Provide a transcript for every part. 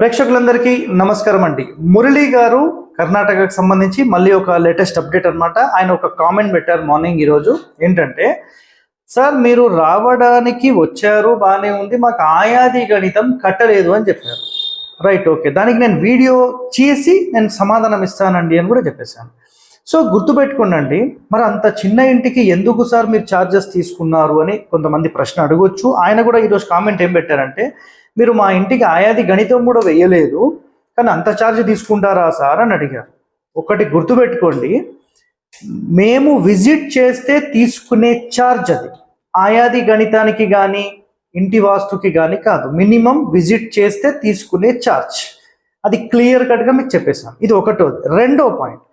ప్రేక్షకులందరికీ నమస్కారం అండి. మురళీ గారు కర్ణాటకకు సంబంధించి మళ్ళీ ఒక లేటెస్ట్ అప్డేట్ అనమాట ఆయన ఒక కామెంట్ పెట్టారు మార్నింగ్ ఈరోజు. ఏంటంటే సార్ మీరు రావడానికి వచ్చారు బాగానే ఉంది మాకు ఆయాది గణితం కట్టలేదు అని చెప్పారు. Right okay. దానికి నేను వీడియో చేసి నేను సమాధానం ఇస్తానండి అని కూడా చెప్పేశాను. సో గుర్తుపెట్టుకోండి మరి అంత చిన్న ఇంటికి ఎందుకు సార్ మీరు ఛార్జెస్ తీసుకున్నారు అని కొంతమంది ప్రశ్న అడగొచ్చు. ఆయన కూడా ఈరోజు కామెంట్ ఏం పెట్టారంటే మీరు మా ఇంటికి ఆయాది గణితం కూడా వేయలేదు కానీ అంత ఛార్జ్ తీసుకుంటారా సార్ అని అడిగారు. ఒకటి గుర్తుపెట్టుకోండి మేము విజిట్ చేస్తే తీసుకునే ఛార్జ్ అది. ఆయాది గణితానికి కానీ ఇంటి వాస్తుకి కానీ కాదు. మినిమం విజిట్ చేస్తే తీసుకునే ఛార్జ్ అది క్లియర్ కట్గా మీకు చెప్పేశాను. ఇది ఒకటోది. రెండో పాయింట్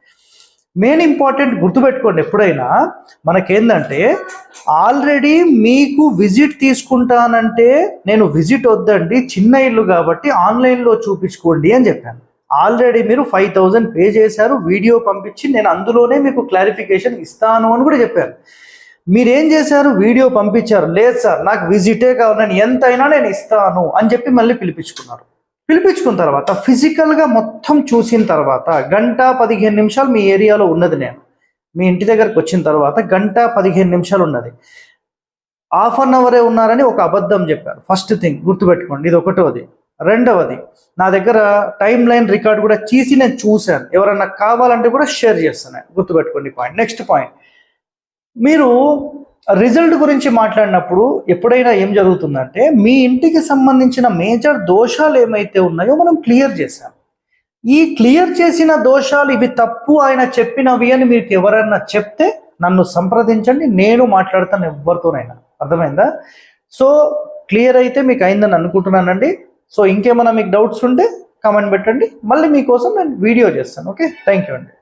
మెయిన్ ఇంపార్టెంట్ గుర్తుపెట్టుకోండి ఎప్పుడైనా మనకేందంటే ఆల్రెడీ మీకు విజిట్ తీసుకుంటానంటే నేను విజిట్ వద్దండి చిన్న ఇల్లు కాబట్టి ఆన్లైన్లో చూపించుకోండి అని చెప్పాను. ఆల్రెడీ మీరు ఫైవ్ థౌజండ్ పే చేశారు వీడియో పంపించి నేను అందులోనే మీకు క్లారిఫికేషన్ ఇస్తాను అని కూడా చెప్పాను. మీరేం చేశారు? వీడియో పంపించారు. లేదు సార్ నాకు విజిటే కావాలి నేను ఎంతైనా నేను ఇస్తాను అని చెప్పి మళ్ళీ పిలిపించుకున్నారు. పిలిపించుకున్న తర్వాత ఫిజికల్గా మొత్తం చూసిన తర్వాత గంట పదిహేను నిమిషాలు మీ ఏరియాలో ఉన్నది నేను. మీ ఇంటి దగ్గరకు వచ్చిన తర్వాత గంట పదిహేను నిమిషాలు ఉన్నది. హాఫ్ అన్ అవరే ఉన్నారని ఒక అబద్ధం చెప్పారు. ఫస్ట్ థింగ్ గుర్తుపెట్టుకోండి ఇది ఒకటోది. రెండవది నా దగ్గర టైం లైన్ రికార్డ్ కూడా చేసి నేను చూశాను. ఎవరన్నా కావాలంటే కూడా షేర్ చేస్తాను. గుర్తుపెట్టుకోండి పాయింట్ నెక్స్ట్ పాయింట్ మీరు రిజల్ట్ గురించి మాట్లాడినప్పుడు ఎప్పుడైనా ఏం జరుగుతుందంటే మీ ఇంటికి సంబంధించిన మేజర్ దోషాలు ఏమైతే ఉన్నాయో మనం క్లియర్ చేసాం ఈ క్లియర్ చేసిన దోషాలు ఇవి తప్పు ఆయన చెప్పినవి అని మీకు ఎవరైనా చెప్తే నన్ను సంప్రదించండి నేను మాట్లాడతాను ఎవరితోనైనా అర్థమైందా? సో క్లియర్ అయితే మీకు అయిందని అనుకుంటున్నానండి. సో ఇంకేమైనా మీకు డౌట్స్ ఉంటే కామెంట్ పెట్టండి. మళ్ళీ మీకోసం నేను వీడియో చేస్తాను. ఓకే? థ్యాంక్ యూ అండి.